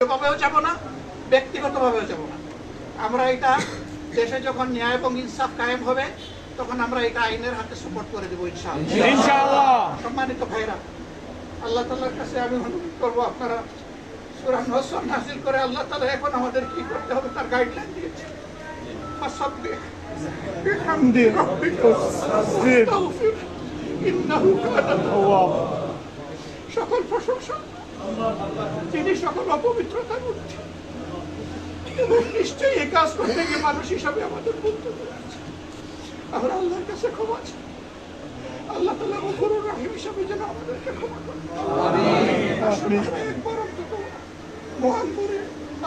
ভাবেও যাব না ব্যক্তিগতভাবেও যাব না। আমরা এটা দেশে যখন ন্যায় এবং ইনসাফ কায়েম হবে তখন আমরা এটা আইনের হাতে করে দেবো ইনশাআল্লাহ। সম্মানিত ভাইরা আল্লাহ কাছে আমি অনুরোধ করব আপনারা সুরান হসন হাসিল করে আল্লাহ তালা এখন আমাদের কি করতে হবে তার গাইডলাইন দিয়েছে সকল প্রশংসা তিনি সকল অপবিত্রতার এবং নিশ্চয়ই এই কাজ করতে গিয়ে মানুষ হিসাবে আমাদের বলতে আমরা আল্লাহর কাছে ক্ষমা চাই। আল্লাহ তালা গফুরুর রাহিম হিসাবে যেন আমাদেরকে ক্ষমা একবার অন্তত মহান করে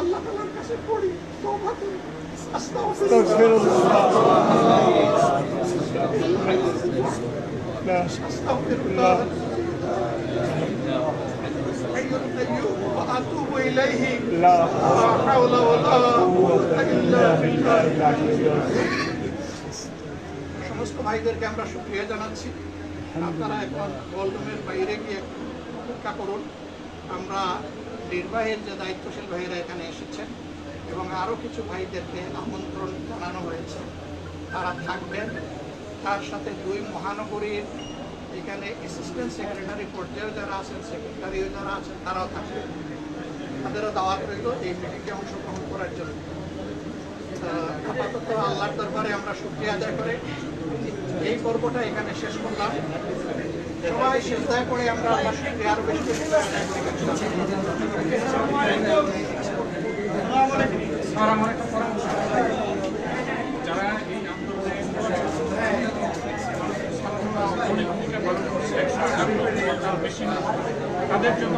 আল্লাহ তালার কাছে পড়ি তওবা করি। আস্তাগফিরুল্লাহ। حي القيوم واتوب اليه لا لا حول ولا قوه الا بالله সমস্ত ভাইদেরকে আমরা শুক্রিয়া জানাচ্ছি আপনারা এখন গোলরুমের বাইরে গিয়ে অপেক্ষা করুন আমরা নির্বাহের যে দায়িত্বশীল ভাইয়েরা এখানে এসেছেন এবং আরও কিছু ভাইদেরকে আমন্ত্রণ জানানো হয়েছে তারা থাকবেন তার সাথে দুই মহানগরীর এখানে অ্যাসিস্ট্যান্ট সেক্রেটারি পর্যায়েও যারা আছেন সেক্রেটারিও যারা আছেন তারাও থাকবেন তাদেরও দাওয়াত রইল এই মিটিংয়ে অংশগ্রহণ করার জন্য। আপাতত আল্লাহর দরবারে আমরা শুক্রিয়া আদায় করে। এই পর্বটা এখানে শেষ করলাম। সবাই শেষদায় করে আমরা আল্লাহ শুক্রিয়া আরও করে আদায় করি। যারা এই আন্দোলনে ভূমিকা পালন করছে একশো আটান্ন তার বেশি না। তাদের জন্য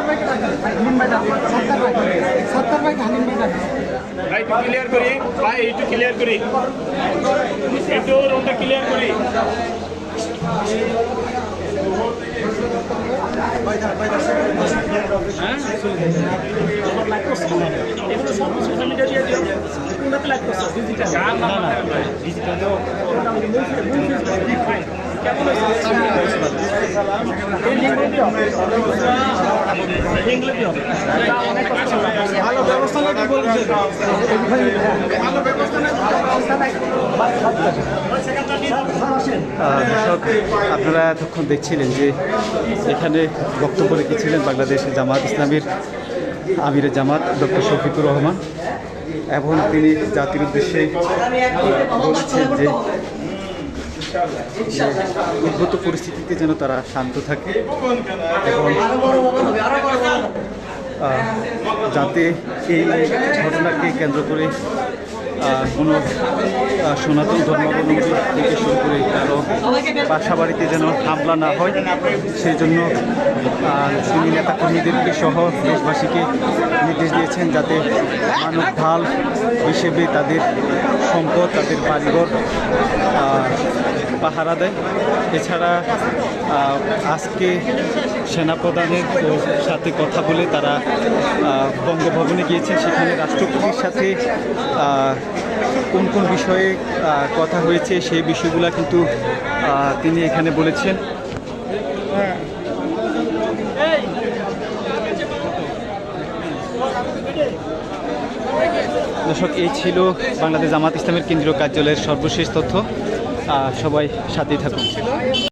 আমাদের সালামু আলাইকুম ভাই আসেন ভাই একটু ক্লিয়ার করি ভাই একটু ক্লিয়ার দর্শক, আপনারা এতক্ষণ দেখছিলেন যে এখানে বক্তব্য রেখেছিলেন বাংলাদেশের জামাত ইসলামীর আমির জামাত ডক্টর শফিকুর রহমান। এবং তিনি জাতির উদ্দেশ্যে বলেছেন যে উদ্ভূত পরিস্থিতিতে যেন তারা শান্ত থাকে এবং যাতে এই ঘটনাকে কেন্দ্র করে কোনো সনাতন ধর্মাবলম্বী থেকে শুরু করে কারও বাসা বাড়িতে যেন হামলা না হয় সেই জন্য তিনি নেতাকর্মীদেরকে সহ দেশবাসীকে নির্দেশ দিয়েছেন যাতে মানব ঢাল হিসেবে তাদের সম্পদ, তাদের বাড়িঘর পাহারা দেয়। এছাড়া আজকে সেনাপ্রধানের সাথে কথা বলে তারা বঙ্গভবনে গিয়েছেন। সেখানে রাষ্ট্রপতির সাথে কোন কোন বিষয়ে কথা হয়েছে সেই বিষয়গুলো কিন্তু তিনি এখানে বলেছেন। দর্শক, এই ছিল বাংলাদেশ জামাত ইসলামের কেন্দ্রীয় কার্যালয়ের সর্বশেষ তথ্য। সবাই সাথেই থাকুন।